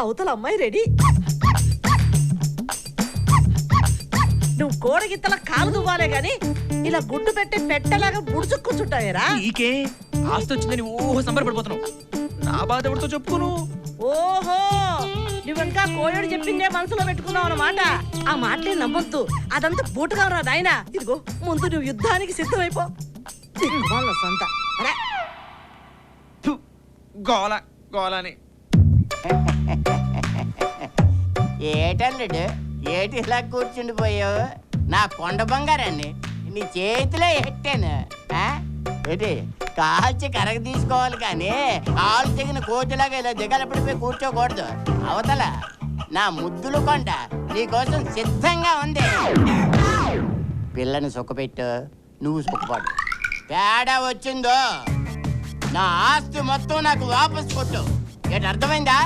అవతల అమ్మాయి రెడీ. నువ్వు కోడగిత్తల కాలు దువ్వాలే గాని ఇలా గుడ్డు పెట్టి పెట్టలాగా ముడుచు కూర్చుంటావేరా? నీకే ఆస్తి వచ్చిందని ఓహో సంబరపడిపోతున్నావు. నా బాధ ఎవరితో చెప్పుకోను? ఓహో నువ్వు ఇంకా కోయోడు చెప్పిందే మనసులో పెట్టుకున్నావు అన్నమాట? ఆ మాటలే నమ్మొద్దు. అదంతా బూటుగా రా నాయనా. ఇదిగో ముందు నువ్వు యుద్ధానికి సిద్ధమైపో. వాళ్ళ సొంత. గోల గోలని. ఏటల్లుడు ఏటి ఇలా కూర్చుండిపోయావు? నా కొండ బంగారాన్ని నీ చేతిలో ఎట్టాను? ఏంటి కాల్చి కరగ తీసుకోవాలి కానీ ఆలు తెగిన కోతిలాగా ఇలా దిగలపడిపోయి కూర్చోకూడదు. అవతల నా ముద్దులు కొండ నీకోసం సిద్ధంగా ఉంది. పిల్లని సుఖపెట్టు నువ్వు సుఖపడు తేడా వచ్చిందో? నా ఆస్తి మొత్తం నాకు వాపస్ కొట్టు. ఏంటి అర్థమైందా?